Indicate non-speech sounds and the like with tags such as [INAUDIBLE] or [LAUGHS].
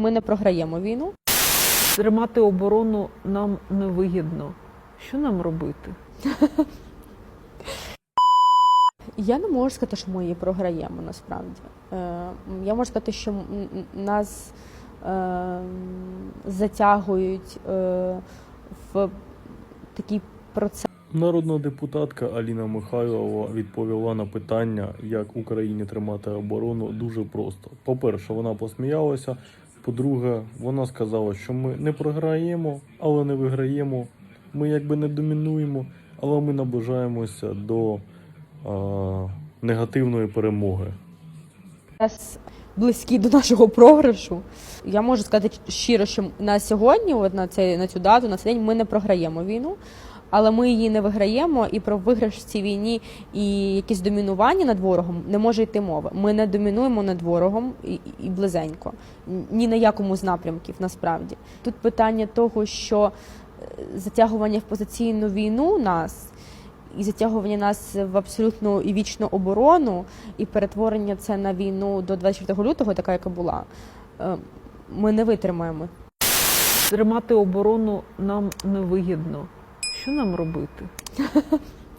ми не програємо війну. Тримати оборону нам невигідно. Що нам робити? Я не можу сказати, що ми її програємо насправді. Е, Я можу сказати, що нас е, затягують е, в такий процес. Народна депутатка Аліна Михайлова відповіла на питання, як Україні тримати оборону, дуже просто. По-перше, вона посміялася. По-друге, вона сказала, що ми не програємо, але не виграємо. Ми якби не домінуємо, але ми наближаємося до е, негативної перемоги. Близькі до нашого програшу. Я можу сказати щиро, що на сьогодні, от на цей на цю дату, на цей день, ми не програємо війну, але ми її не виграємо, і про виграш в цій війні і якесь домінування над ворогом не може йти мови. Ми не домінуємо над ворогом і, і близенько, ні на якому з напрямків насправді. Тут питання того, що е, затягування в позиційну війну нас. І затягування нас в абсолютну і вічну оборону, і перетворення це на війну до 24 лютого, така яка була, е, ми не витримаємо. Тримати оборону нам невигідно. Що нам робити? [LAUGHS]